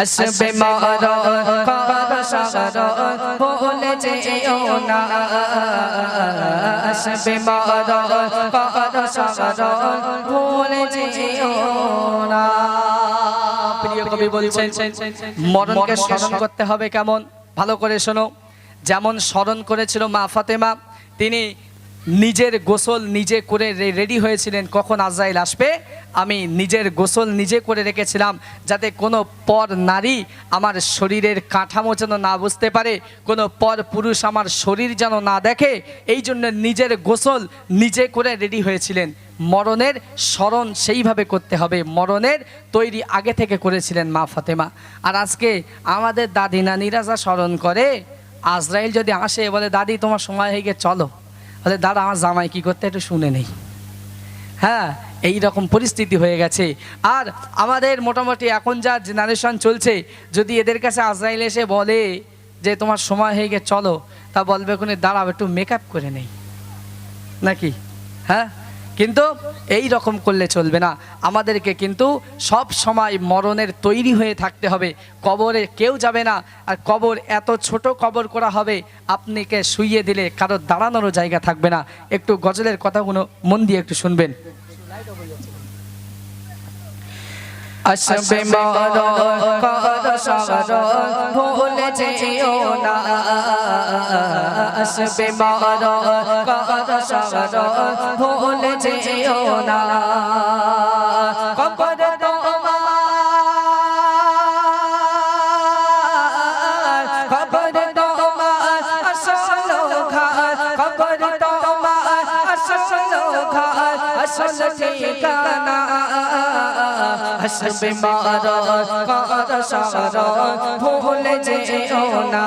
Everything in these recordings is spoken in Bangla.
আসবে প্রিয় কবি বলছেন, মরণকে স্মরণ করতে হবে কেমন? ভালো করে শোনো। যেমন স্মরণ করেছিল মা ফাতেমা, তিনি নিজের গোসল নিজে করে রেডি হয়েছিলেন। কখন আজরাইল আসবে? আমি নিজের গোসল নিজে করে রেখেছিলাম যাতে কোনো পর নারী আমার শরীরের কাঠামো যেন না বুঝতে পারে, কোনো পর পুরুষ আমার শরীর যেন না দেখে, এই জন্য নিজের গোসল নিজে করে রেডি হয়েছিলেন। মরণের স্মরণ সেইভাবে করতে হবে। মরণের তৈরি আগে থেকে করেছিলেন মা ফাতেমা। আর আজকে আমাদের দাদি নানিরা যা স্মরণ করে, আজরাইল যদি আসে বলে, দাদি, তোমার সময় হয়ে গিয়ে চলো। বলে, দাদা, আমার জামাই কি করতে একটু শুনে নেই। হ্যাঁ এই রকম পরিস্থিতি হয়ে গেছে। আর আমাদের মোটামুটি এখন যা জেনারেশন চলছে, যদি এদের কাছে আজরাইল এসে বলে যে, তোমার সময় হয়ে গে চলো, তা বলবে কোনে দাঁড়াও, একটু মেকআপ করে নেই। নাকি? হ্যাঁ? কিন্তু এই রকম করলে চলবে না। আমাদেরকে কিন্তু সব সময় মরণের তৈরি হয়ে থাকতে হবে। কবরে কেউ যাবে না। আর কবর এত ছোট কবর করা হবে, আপনিকে শুইয়ে দিলে কারোর দাঁড়ানোরও জায়গা থাকবে না। একটু গজলের কথাগুলো মন দিয়ে একটু শুনবেন। আসবে মরণ কর ভুলে যেও না আসবে মরণ কর সরণ ভুলে যেও না কবর তোমার কবর ঘর আসল ঠিকানা আসবে মরণ কর সরণ ভুলে যেও না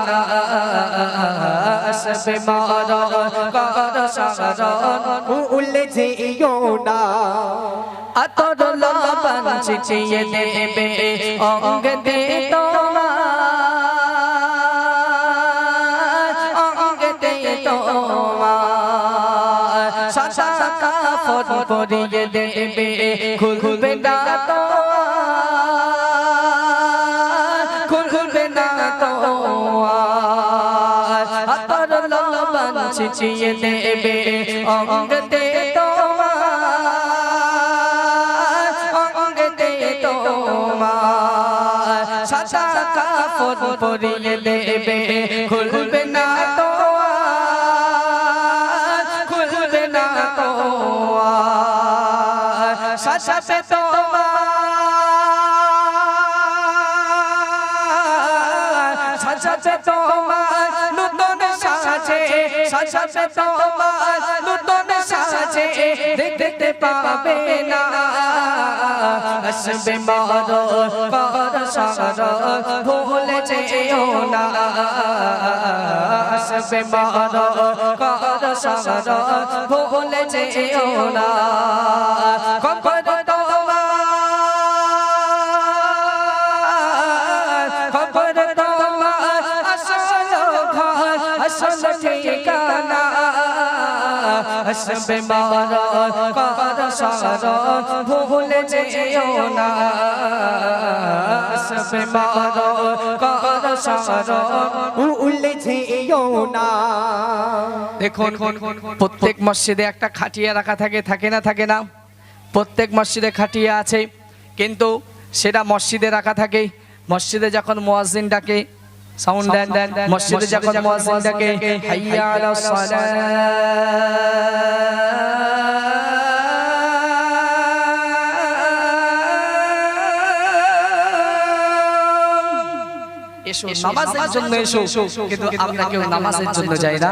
আসবে মরণ কর সরণ ভুলে যেও না আতর লবণ ছিটিয়ে দেবে অঙ্গ দে তোমার অঙ্গ দে তোমার কাপড় পরিয়ে দেবে খুলবে না তোমার খুলবে না তোমার আতর লবণ ছিটিয়ে দেবে অঙ্গ দে তোমার অঙ্গ দে তোমার সাদা কাপড় পরিয়ে দেবে খুলবে না তোমার সাথে তোমার নতুন সাজে দেখতে পাবে না আসবে মরণ কর সরণ ভুলে যেও না আসবে মরণ কর সরণ ভুলে যেও না কবর তোমার দেখুন, প্রত্যেক মসজিদে একটা খাটিয়া রাখা থাকে থাকে না থাকে না? প্রত্যেক মসজিদে খাটিয়া আছে, কিন্তু সেটা মসজিদে রাখা থাকে। মসজিদে যখন মুয়াজ্জিন ডাকে সাউন্ড দেন দেন। মসজিদে যখন মুয়াজ্জিন ডাকে, হাইয়া আলাস এসো নামাজের জন্য এসো। কিন্তু আমরা কেউ নামাজের জন্য যাই না।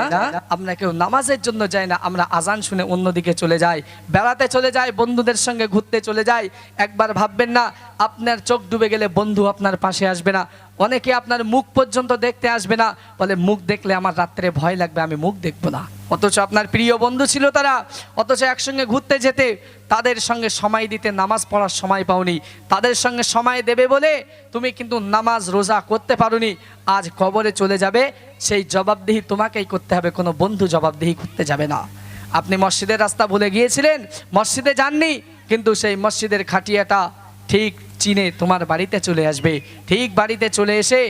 আমরা কেউ নামাজের জন্য যাই না। আমরা আজান শুনে অন্যদিকে চলে যাই। বেড়াতে চলে যাই বন্ধুদের সঙ্গে ঘুরতে চলে যাই। একবার ভাববেন না আপনার চোখ ডুবে গেলে বন্ধু আপনার পাশে আসবে না। অনেকে আপনার মুখ পর্যন্ত দেখতে আসবে না। বলে, মুখ দেখলে আমার রাত্রে ভয় লাগবে, আমি মুখ দেখব না। অথচ আপনার প্রিয় বন্ধু ছিল তারা। অথচ একসঙ্গে ঘুরতে যেতে তাদের সঙ্গে সময় দিতে নামাজ পড়ার সময় পাওনি। তাদের সঙ্গে সময় দেবে বলে, তুমি কিন্তু নামাজ রোজা করতে পারোনি। আজ কবরে চলে যাবে। সেই জবাবদিহি তোমাকেই করতে হবে। কোনো বন্ধু জবাবদিহি করতে যাবে না। আপনি মসজিদের রাস্তা ভুলে গিয়েছিলেন? মসজিদে যাননি, কিন্তু সেই মসজিদের খাটিয়াটা ঠিক চিনে তোমার বাড়িতে চলে আসবে। ঠিক বাড়িতে চলে এসে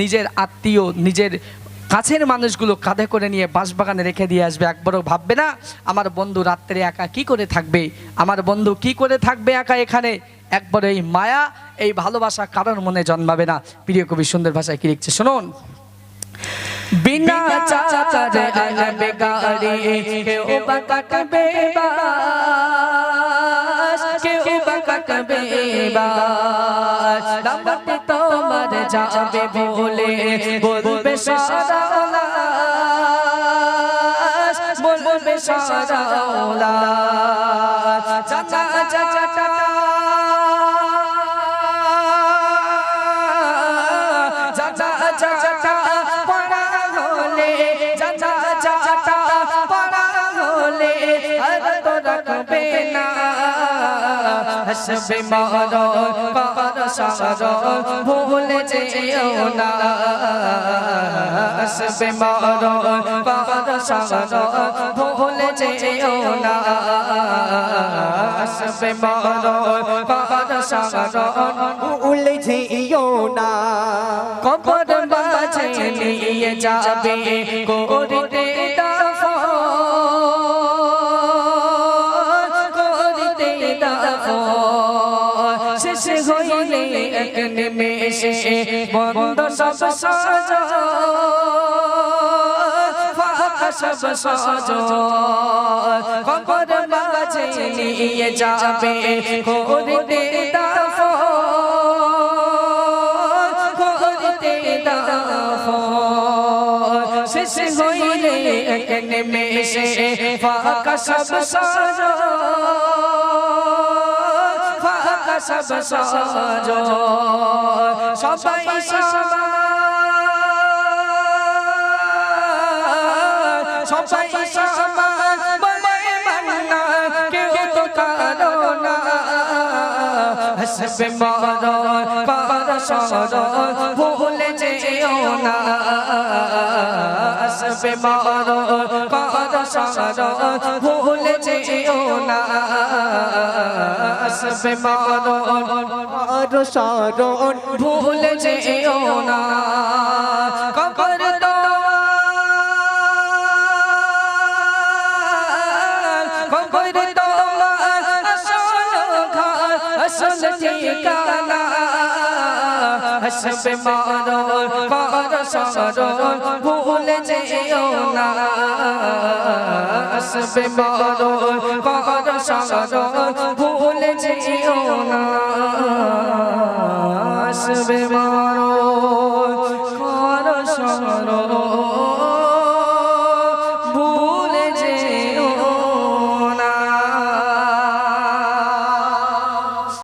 নিজের আত্মীয় নিজের কাছের মানুষগুলো কাঁধে করে নিয়ে বাঁশবাগানে রেখে দিয়ে আসবে। একবারও ভাববে না আমার বন্ধু রাত্রে একা কি করে থাকবে? আমার বন্ধু কি করে থাকবে একা এখানে? একবার এই মায়া এই ভালোবাসা কারোর মনে জন্মাবে না। প্রিয় কবি সুন্দর ভাষায় কি লিখছে? শুনুন। বিনা আনবে গাড়ি বাস কেউ বা কাটবে বাস দামতে তোমার যাবে বলে বলবে সারা বলবে সারা। চাচা চাচা চাচা হসবে মারো পার সারো ভুলে যেও না। হসবে মারো পার সারো ভুলে যেও না। হসবে মারো পার সারো ভুলে যেও না। কবর মাঝে নিয়ে যাবে করিতে এক নিমেষে বন্ধ সব সজ। সব সজ। কবর মাঝে নিয়ে যাবে করিতে দাফন। করতে দাফন। শেষ হইলে এক নিমেষে ফাঁকা সব সজ। সব সজ সবাই সবাই হসবে মারো পার সরো ভুলে যেও না। হসবে মারো পার সরো ভুলে যেও না। হসবে মারো আর সারণ ভুলে যেও না। কবর তোমার আসল ঠিকানা। হসবে মারো কর সরো ভুলে যেও না হসবে মারো কর